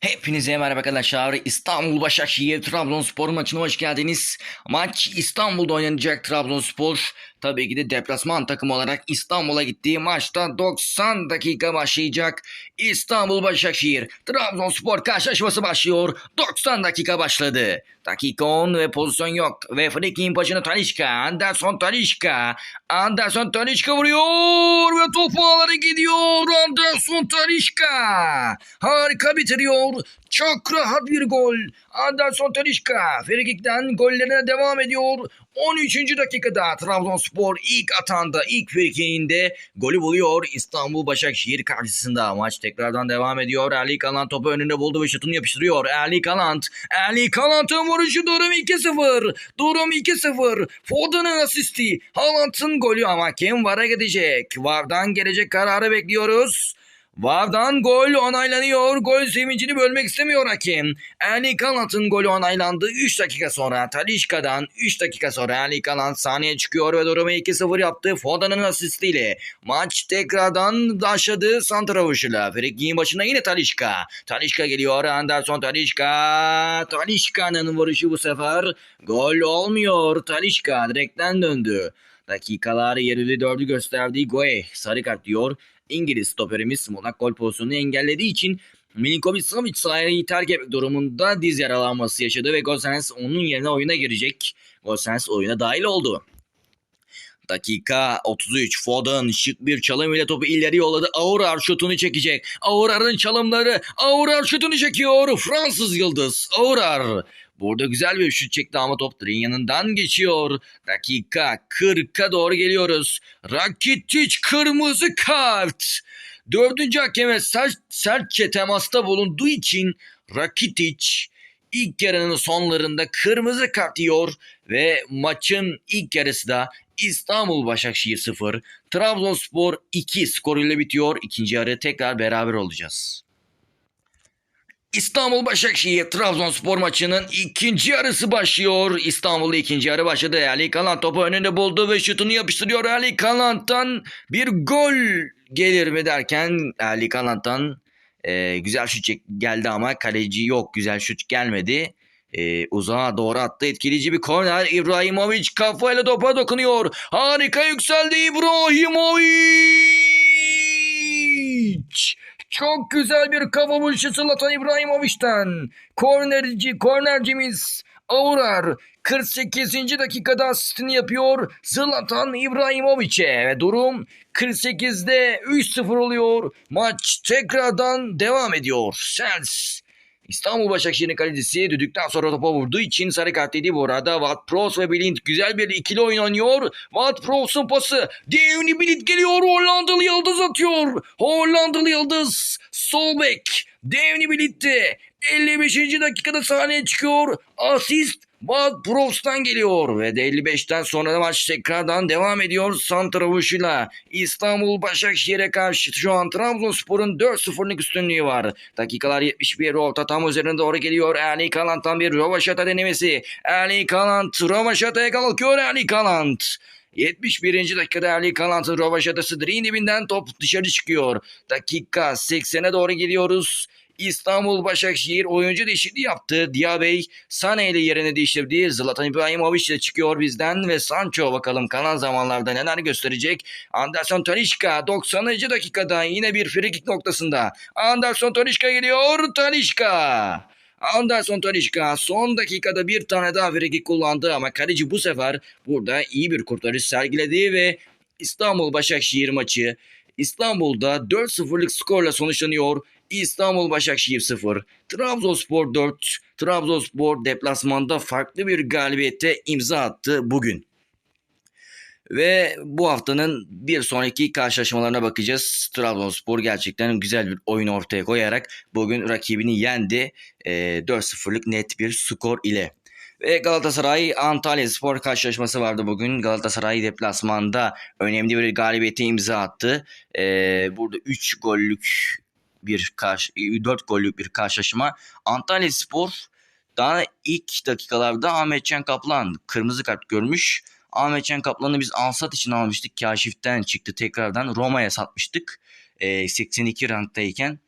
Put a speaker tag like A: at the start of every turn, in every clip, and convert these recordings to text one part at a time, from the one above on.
A: Hepinize merhaba arkadaşlar. İstanbul Başakşehir Trabzonspor maçına hoş geldiniz. Maç İstanbul'da oynanacak Trabzonspor. Tabii ki de deplasman takımı olarak İstanbul'a gittiği maçta 90 dakika başlayacak. İstanbul Başakşehir Trabzonspor karşılaşması başlıyor. 90 dakika başladı. Dakika 10 ve pozisyon yok. Ve Frikik'in başına Talişka. Anderson Talişka. Anderson Talişka vuruyor ve topu ağlara gidiyor. Anderson Talişka. Harika bitiriyor. Çok rahat bir gol. Anderson Talişka. Frikik'ten gollerine devam ediyor. 13. dakikada Trabzonspor ilk atanda ilk frikiğinde golü buluyor. İstanbul Başakşehir karşısında maç tekrardan devam ediyor. Erli Kalan topu önünde buldu ve şutunu yapıştırıyor. Erli Kalant. Erli Kalant'ın vuruşu durum 2-0. Durum 2-0. Foden'ın asisti. Haaland'ın golü ama kim VAR'a gidecek? VAR'dan gelecek kararı bekliyoruz. Vardan gol onaylanıyor. Gol sevincini bölmek istemiyor hakem. Erling Haaland'ın golü onaylandı. 3 dakika sonra Talişka'dan 3 dakika sonra Erling Haaland sahneye çıkıyor ve durumu 2-0 yaptı. Foden'ın asistiyle. Maç tekrardan başladı Santravuş'la. Frikik'in başına yine Talişka. Talişka geliyor. Anderson Talişka. Talişka'nın vuruşu bu sefer gol olmuyor. Talişka direkten döndü. Dakikalar 54'ü gösterdiği Goe sarı kart diyor. İngiliz stoperimiz Monak gol pozisyonunu engellediği için Milinkovic Savic sahayı terk etmek durumunda diz yaralanması yaşadı ve Gosens onun yerine oyuna girecek. Gosens oyuna dahil oldu. Dakika 33 Foden şık bir çalım ile topu ileri yolladı. Aurar şutunu çekecek. Aurar'ın çalımları. Aurar şutunu çekiyor. Fransız yıldız. Aurar. Burada güzel bir şut çekti ama top direğin yanından geçiyor. Dakika 40'a doğru geliyoruz. Rakitic kırmızı kart. Dördüncü hakeme sert, sertçe temasta bulunduğu için Rakitic ilk yarının sonlarında kırmızı kart yiyor ve maçın ilk yarısı da İstanbul Başakşehir 0, Trabzonspor 2 skoruyla bitiyor. İkinci yarı tekrar beraber olacağız. İstanbul Başakşehir Trabzonspor maçının ikinci yarısı başlıyor. İstanbul'da ikinci yarı başladı. Ali Kalan topu önünde buldu ve şutunu yapıştırıyor. Ali Kalan'tan bir gol gelir mi derken Ali Kalan'tan e, güzel şut geldi ama kaleci yok. Güzel şut gelmedi. E, uzağa doğru attı. Etkileyici bir korner. İbrahimovic kafayla topa dokunuyor. Harika yükseldi İbrahimovic. Çok güzel bir kafa vuruşu Zlatan İbrahimovic'ten. Kornerci, kornercimiz Aurar 48. dakikada asistini yapıyor Zlatan İbrahimovic'e ve durum 48'de 3-0 oluyor. Maç tekrardan devam ediyor. Sels İstanbul Başakşehir'in kalecisi düdükten sonra topa vurduğu için sarı kart yedi bu arada. Watt Pros ve Blind güzel bir ikili oyun oynuyor. Watt Pros'un pası. Devni Blind geliyor. Hollandalı Yıldız atıyor. Hollandalı Yıldız. Sol bek. Devni Blind'de 55. dakikada sahneye çıkıyor. Asist Watt Pros'tan geliyor ve de 55'ten sonra da maç tekrardan devam ediyor Santravuş'uyla. İstanbul Başakşehir'e karşı şu an Trabzonspor'un 4-0'lık üstünlüğü var. Dakikalar 71 orta tam üzerine doğru geliyor. Erling Haaland'dan bir Rovaşata denemesi. Erling Haaland Rovaşata'ya kalkıyor Erling Haaland. 71. dakikada Erling Haaland'ın Rovaşata'sı direğin top dışarı çıkıyor. Dakika 80'e doğru geliyoruz. İstanbul Başakşehir oyuncu değişikliği yaptı. Diabey Sane ile yerini değiştirdi. Zlatan İbrahimovic de çıkıyor bizden ve Sancho bakalım kalan zamanlarda neler gösterecek. Anderson Talişka 90. dakikada yine bir frikik noktasında. Anderson Talişka geliyor. Talişka. Anderson Talişka son dakikada bir tane daha frikik kullandı ama kaleci bu sefer burada iyi bir kurtarış sergiledi ve İstanbul Başakşehir maçı İstanbul'da 4-0'lık skorla sonuçlanıyor. İstanbul Başakşehir 0, Trabzonspor 4, Trabzonspor deplasmanda farklı bir galibiyete imza attı bugün. Ve bu haftanın bir sonraki karşılaşmalarına bakacağız. Trabzonspor gerçekten güzel bir oyun ortaya koyarak bugün rakibini yendi. E, 4-0'lık net bir skor ile. Ve Galatasaray Antalya Spor karşılaşması vardı bugün. Galatasaray deplasmanda önemli bir galibiyete imza attı. E, burada 3 gollük bir karşı 4 gollük bir karşılaşma. Antalya Spor daha ilk dakikalarda Ahmetcan Kaplan kırmızı kart görmüş. Ahmetcan Kaplan'ı biz Alsat için almıştık. Kaşif'ten çıktı tekrardan Roma'ya satmıştık. Ee, 82 ranktayken.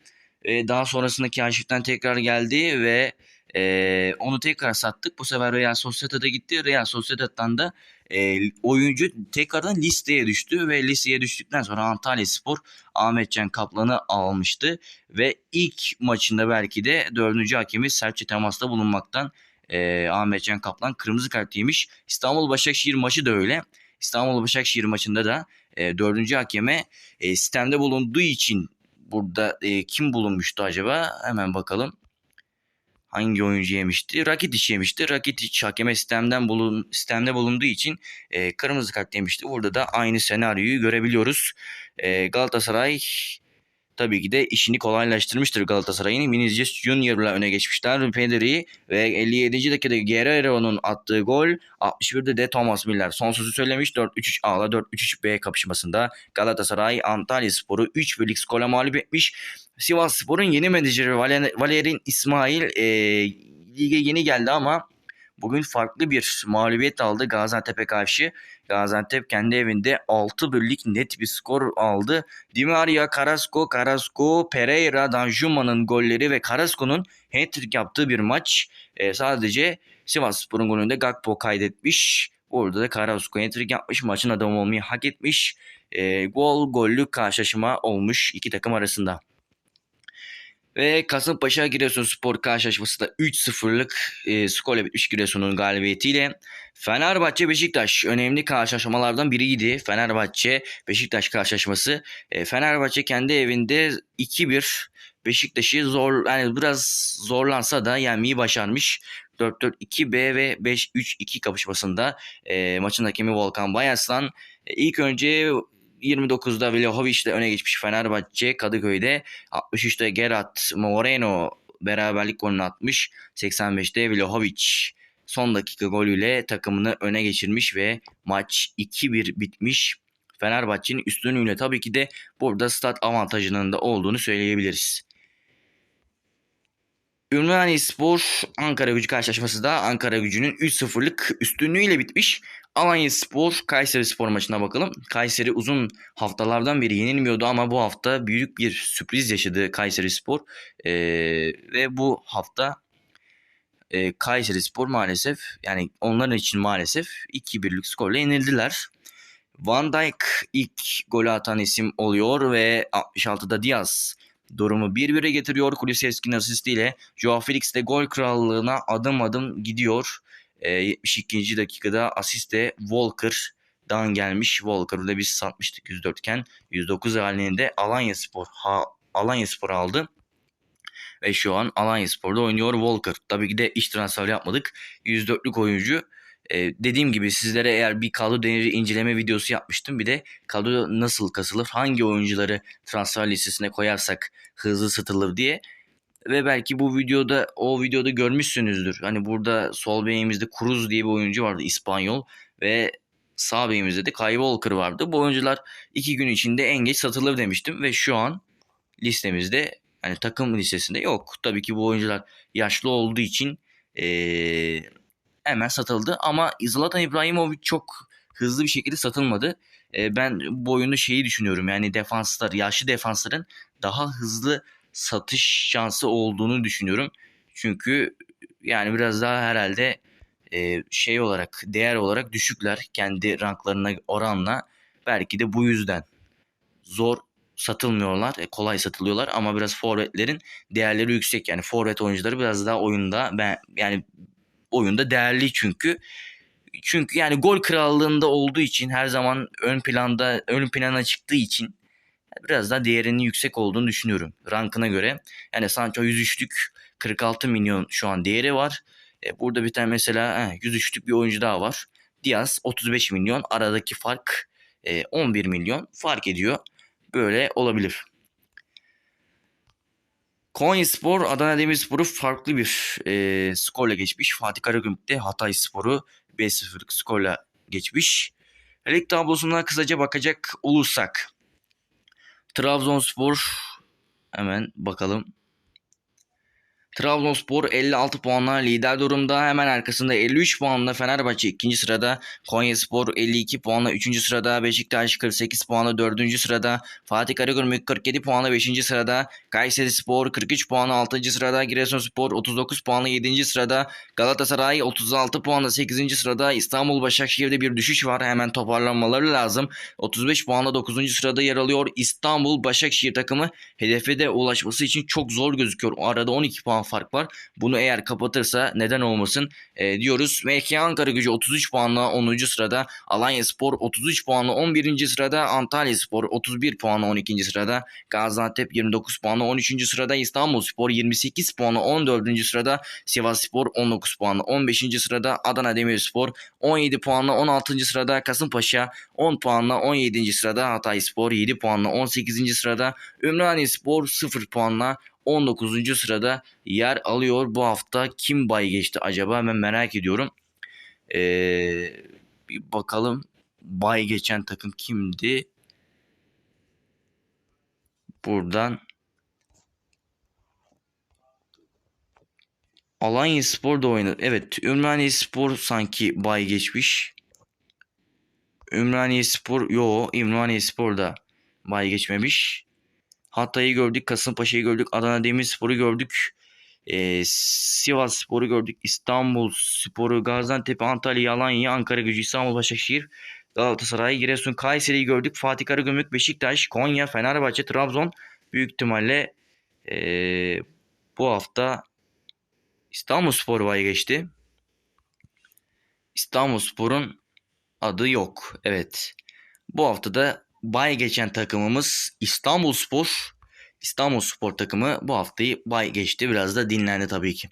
A: E, daha sonrasındaki arşivden tekrar geldi ve e, onu tekrar sattık. Bu sefer Real Sociedad'a gitti. Real Sociedad'dan da e, oyuncu tekrardan listeye düştü ve listeye düştükten sonra Antalya Spor Ahmetcan Kaplan'ı almıştı ve ilk maçında belki de dördüncü hakemi sertçe temasta bulunmaktan e, Ahmetcan Kaplan kırmızı kart yemiş. İstanbul Başakşehir maçı da öyle. İstanbul Başakşehir maçında da e, dördüncü hakeme e, sistemde bulunduğu için burada e, kim bulunmuştu acaba? Hemen bakalım. Hangi oyuncu yemişti? Rakitic yemişti. Rakitic hakeme sistemden bulun, sistemde bulunduğu için e, kırmızı kart yemişti. Burada da aynı senaryoyu görebiliyoruz. E, Galatasaray tabii ki de işini kolaylaştırmıştır Galatasaray'ın. Vinicius Junior'la öne geçmişler. Pedri ve 57. dakikada Guerrero'nun attığı gol. 61'de de Thomas Müller son sözü söylemiş. 4-3-3 A'la 4-3-3 B kapışmasında Galatasaray Antalya Sporu 3 birlik skora mağlup etmiş. Sivas Spor'un yeni menajeri Valerin İsmail e, lige yeni geldi ama bugün farklı bir mağlubiyet aldı Gaziantep'e karşı. Gaziantep kendi evinde 6 birlik net bir skor aldı. Di Maria, Carrasco, Carrasco, Pereira, Danjuma'nın golleri ve Carrasco'nun hat-trick yaptığı bir maç. E, sadece Sivas Spor'un golünde Gakpo kaydetmiş. Orada da Carrasco hat-trick yapmış. Maçın adamı olmayı hak etmiş. E, gol gollü karşılaşma olmuş iki takım arasında. Ve Kasımpaşa Giresunspor karşılaşması da 3-0'lık e, skorla bitmiş Giresun'un galibiyetiyle. Fenerbahçe Beşiktaş önemli karşılaşmalardan biriydi. Fenerbahçe Beşiktaş karşılaşması. E, Fenerbahçe kendi evinde 2-1 Beşiktaş'ı zor yani biraz zorlansa da yenmeyi başarmış. 4-4-2-B ve 5-3-2 kapışmasında e, maçın hakemi Volkan Bayaslan e, ilk önce 29'da Vlahovic ile öne geçmiş Fenerbahçe Kadıköy'de. 63'te Gerard Moreno beraberlik golünü atmış. 85'te Vlahovic son dakika golüyle takımını öne geçirmiş ve maç 2-1 bitmiş. Fenerbahçe'nin üstünlüğüyle tabii ki de burada stat avantajının da olduğunu söyleyebiliriz. Ümraniye Spor Ankara gücü karşılaşması da Ankara gücünün 3-0'lık üstünlüğüyle bitmiş. Alanya Spor Kayseri Spor maçına bakalım. Kayseri uzun haftalardan beri yenilmiyordu ama bu hafta büyük bir sürpriz yaşadı Kayseri Spor. Ee, ve bu hafta e, Kayseri Spor maalesef yani onların için maalesef 2-1'lik skorla yenildiler. Van Dijk ilk golü atan isim oluyor ve 66'da Diaz durumu 1-1'e getiriyor. Kulusevski'nin asistiyle Joao Felix de gol krallığına adım adım gidiyor. E, 72. dakikada asist de Walker'dan gelmiş. Walker'ı da biz satmıştık 104 iken 109 halinde Alanya Spor ha, Alanya Spor aldı. Ve şu an Alanya Spor'da oynuyor Walker. Tabii ki de iş transfer yapmadık. 104'lük oyuncu. Ee, dediğim gibi sizlere eğer bir kadro değeri inceleme videosu yapmıştım. Bir de kadro nasıl kasılır, hangi oyuncuları transfer listesine koyarsak hızlı satılır diye. Ve belki bu videoda o videoda görmüşsünüzdür. Hani burada sol beyimizde Cruz diye bir oyuncu vardı İspanyol ve sağ beyimizde de Kyle Walker vardı. Bu oyuncular iki gün içinde en geç satılır demiştim ve şu an listemizde hani takım listesinde yok. Tabii ki bu oyuncular yaşlı olduğu için ee, hemen satıldı ama Zlatan İbrahimovic çok hızlı bir şekilde satılmadı. E, ben bu oyunu şeyi düşünüyorum yani defanslar, yaşlı defansların daha hızlı satış şansı olduğunu düşünüyorum. Çünkü yani biraz daha herhalde e, şey olarak değer olarak düşükler kendi ranklarına oranla. Belki de bu yüzden zor satılmıyorlar. E, kolay satılıyorlar ama biraz forvetlerin değerleri yüksek. Yani forvet oyuncuları biraz daha oyunda ben yani oyunda değerli çünkü. Çünkü yani gol krallığında olduğu için her zaman ön planda ön plana çıktığı için biraz daha değerinin yüksek olduğunu düşünüyorum rankına göre. Yani Sancho 103'lük 46 milyon şu an değeri var. E, burada bir tane mesela he, 103'lük bir oyuncu daha var. Diaz 35 milyon aradaki fark e, 11 milyon fark ediyor. Böyle olabilir. Konya Spor Adana Demirspor'u farklı bir e, skorla geçmiş. Fatih Karagümrük de Hatay Spor'u 5-0'lık skorla geçmiş. Lig tablosuna kısaca bakacak olursak. Trabzonspor hemen bakalım. Trabzonspor 56 puanla lider durumda. Hemen arkasında 53 puanla Fenerbahçe ikinci sırada. Konyaspor 52 puanla 3. sırada. Beşiktaş 48 puanla 4. sırada. Fatih Karagümrük 47 puanla 5. sırada. Kayserispor 43 puanla 6. sırada. Giresunspor 39 puanla 7. sırada. Galatasaray 36 puanla 8. sırada. İstanbul Başakşehir'de bir düşüş var. Hemen toparlanmaları lazım. 35 puanla 9. sırada yer alıyor. İstanbul Başakşehir takımı hedefe de ulaşması için çok zor gözüküyor. O arada 12 puan fark var. Bunu eğer kapatırsa neden olmasın e, diyoruz. MK Ankara gücü 33 puanla 10. sırada. Alanya Spor 33 puanla 11. sırada. Antalya Spor 31 puanla 12. sırada. Gaziantep 29 puanla 13. sırada. İstanbul Spor 28 puanla 14. sırada. Sivas Spor 19 puanla 15. sırada. Adana Demirspor 17 puanla 16. sırada. Kasımpaşa 10 puanla 17. sırada. Hatay Spor 7 puanla 18. sırada. Ümraniye Spor 0 puanla 19. sırada yer alıyor. Bu hafta kim bay geçti acaba ben merak ediyorum. Ee, bir bakalım bay geçen takım kimdi? Buradan Alanya Spor da oynadı. Evet Ümraniye Spor sanki bay geçmiş. Ümraniye Spor yo Ümraniye Spor da bay geçmemiş. Hatay'ı gördük, Kasımpaşa'yı gördük, Adana Demirspor'u gördük. Ee, Sivas Spor'u gördük, İstanbul Spor'u, Gaziantep, Antalya, Alanya, Ankara Gücü, İstanbul Başakşehir, Galatasaray, Giresun, Kayseri'yi gördük. Fatih Karagümrük, Beşiktaş, Konya, Fenerbahçe, Trabzon büyük ihtimalle ee, bu hafta İstanbul Spor vay geçti. İstanbul Spor'un adı yok. Evet. Bu hafta da bay geçen takımımız İstanbul Spor. İstanbul Spor takımı bu haftayı bay geçti. Biraz da dinlendi tabii ki.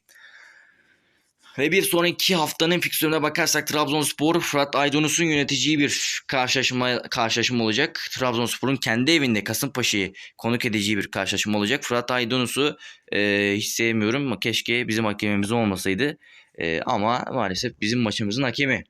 A: Ve bir sonraki haftanın fiksiyonuna bakarsak Trabzonspor Fırat Aydınus'un yöneteceği bir karşılaşma karşılaşma olacak. Trabzonspor'un kendi evinde Kasımpaşa'yı konuk edeceği bir karşılaşma olacak. Fırat Aydınus'u e, hiç sevmiyorum. Keşke bizim hakemimiz olmasaydı. E, ama maalesef bizim maçımızın hakemi.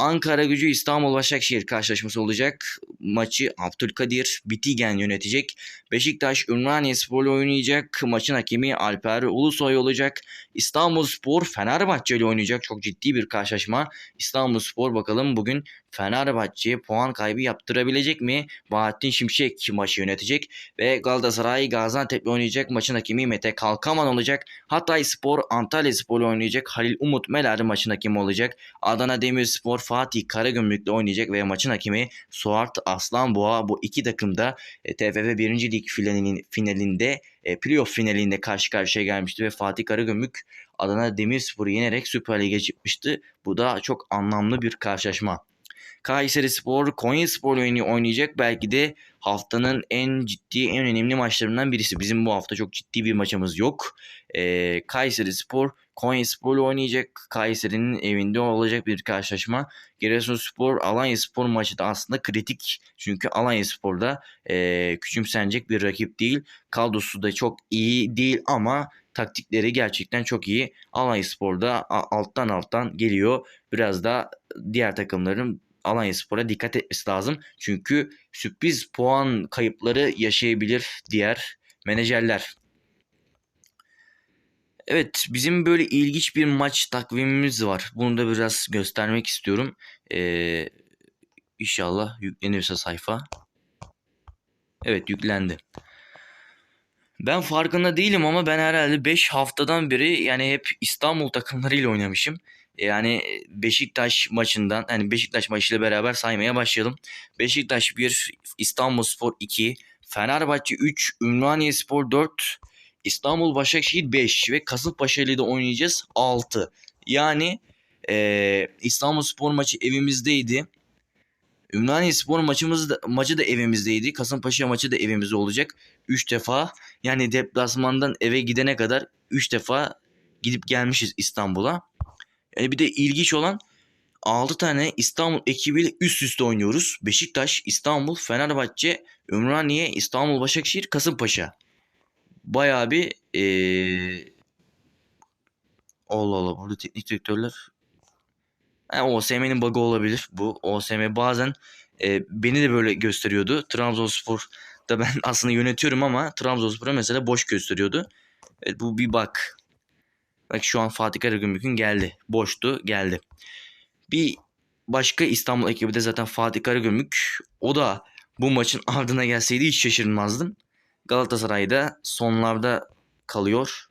A: Ankara gücü İstanbul Başakşehir karşılaşması olacak. Maçı Abdülkadir Bitigen yönetecek. Beşiktaş Ümraniye Spor'la oynayacak. Maçın hakemi Alper Ulusoy olacak. İstanbul Spor Fenerbahçe ile oynayacak. Çok ciddi bir karşılaşma. İstanbul Spor bakalım bugün Fenerbahçe'ye puan kaybı yaptırabilecek mi? Bahattin Şimşek maçı yönetecek. Ve Galatasaray Gaziantep'le oynayacak. Maçın hakemi Mete Kalkaman olacak. Hatay Spor Antalya Spor'la oynayacak. Halil Umut Meler maçın hakemi olacak. Adana Demirspor Fatih Karagümrük'le oynayacak ve maçın hakemi Suat Aslanboğa bu iki takım da e, TFF 1. Lig finalinin, finalinde e, playoff finalinde karşı karşıya gelmişti ve Fatih Karagümrük Adana Demirspor'u yenerek Süper Lig'e çıkmıştı. Bu da çok anlamlı bir karşılaşma. Kayseri Spor, Konya Spor oyunu oynayacak. Belki de haftanın en ciddi, en önemli maçlarından birisi. Bizim bu hafta çok ciddi bir maçımız yok. Ee, Kayseri Spor, Konya Spor oynayacak. Kayseri'nin evinde olacak bir karşılaşma. Giresunspor, Alanya Spor maçı da aslında kritik. Çünkü Alanya Spor'da e, küçümsenecek bir rakip değil. Kadrosu da çok iyi değil ama taktikleri gerçekten çok iyi. Alanya Spor'da alttan alttan geliyor. Biraz da diğer takımların Alanya Spor'a dikkat etmesi lazım. Çünkü sürpriz puan kayıpları yaşayabilir diğer menajerler. Evet bizim böyle ilginç bir maç takvimimiz var. Bunu da biraz göstermek istiyorum. Ee, inşallah yüklenirse sayfa. Evet yüklendi. Ben farkında değilim ama ben herhalde 5 haftadan beri yani hep İstanbul takımlarıyla oynamışım. Yani Beşiktaş maçından hani Beşiktaş maçıyla beraber saymaya başlayalım. Beşiktaş 1, İstanbulspor 2, Fenerbahçe 3, Ümraniye Spor 4, İstanbul Başakşehir 5 ve Kasımpaşa ile de oynayacağız 6. Yani e, İstanbul Spor maçı evimizdeydi. Ümraniye Spor maçımız da, maçı da evimizdeydi. Kasımpaşa maçı da evimizde olacak. 3 defa yani deplasmandan eve gidene kadar 3 defa gidip gelmişiz İstanbul'a. Yani bir de ilginç olan 6 tane İstanbul ekibiyle üst üste oynuyoruz. Beşiktaş, İstanbul, Fenerbahçe, Ümraniye, İstanbul, Başakşehir, Kasımpaşa. Bayağı bir ee... Allah Allah burada teknik direktörler yani OSM'nin bug'ı olabilir bu. OSM bazen e, beni de böyle gösteriyordu. Trabzonspor da ben aslında yönetiyorum ama Trabzonspor'a mesela boş gösteriyordu. Evet bu bir bak. Bak şu an Fatih Karagümrük'ün geldi. Boştu geldi. Bir başka İstanbul ekibi de zaten Fatih Karagümrük. O da bu maçın ardına gelseydi hiç şaşırmazdım. Galatasaray'da sonlarda kalıyor.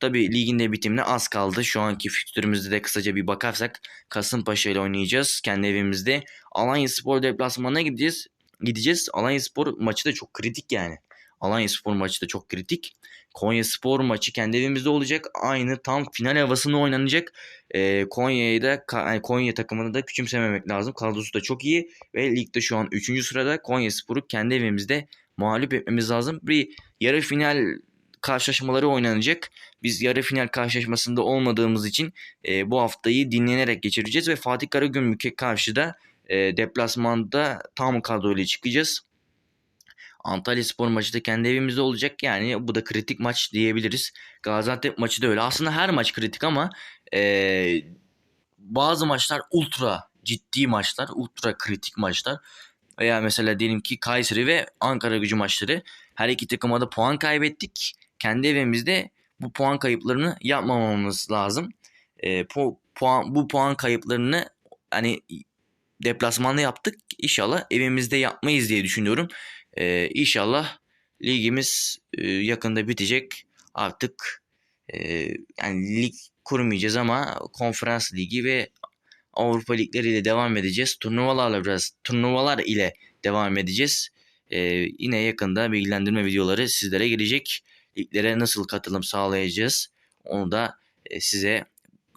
A: Tabi ligin de bitimine az kaldı. Şu anki fikstürümüzde de kısaca bir bakarsak Kasımpaşa ile oynayacağız. Kendi evimizde. Alanya Spor deplasmanına gideceğiz. Gideceğiz. Alanya Spor maçı da çok kritik yani. Alanya Spor maçı da çok kritik. Konya Spor maçı kendi evimizde olacak. Aynı tam final havasında oynanacak. Ee, Konya'yı da yani Konya takımını da küçümsememek lazım. Kadrosu da çok iyi ve ligde şu an 3. sırada Konya Spor'u kendi evimizde mağlup etmemiz lazım. Bir yarı final karşılaşmaları oynanacak. Biz yarı final karşılaşmasında olmadığımız için e, bu haftayı dinlenerek geçireceğiz ve Fatih Karagümrük'e karşı da e, deplasmanda tam kadroyla çıkacağız. Antalya Spor maçı da kendi evimizde olacak. Yani bu da kritik maç diyebiliriz. Gaziantep maçı da öyle. Aslında her maç kritik ama e, bazı maçlar ultra ciddi maçlar, ultra kritik maçlar. Veya mesela diyelim ki Kayseri ve Ankara gücü maçları. Her iki takıma da puan kaybettik. Kendi evimizde bu puan kayıplarını yapmamamız lazım. E, pu- puan, bu puan kayıplarını hani deplasmanda yaptık. İnşallah evimizde yapmayız diye düşünüyorum. Ee, inşallah ligimiz e, yakında bitecek. Artık e, yani lig kurmayacağız ama konferans ligi ve Avrupa ligleriyle devam edeceğiz. Turnuvalarla biraz turnuvalar ile devam edeceğiz. Ee, yine yakında bilgilendirme videoları sizlere gelecek. Liglere nasıl katılım sağlayacağız onu da e, size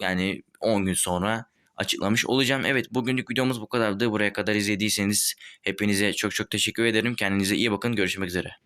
A: yani 10 gün sonra açıklamış olacağım. Evet bugünlük videomuz bu kadardı. Buraya kadar izlediyseniz hepinize çok çok teşekkür ederim. Kendinize iyi bakın. Görüşmek üzere.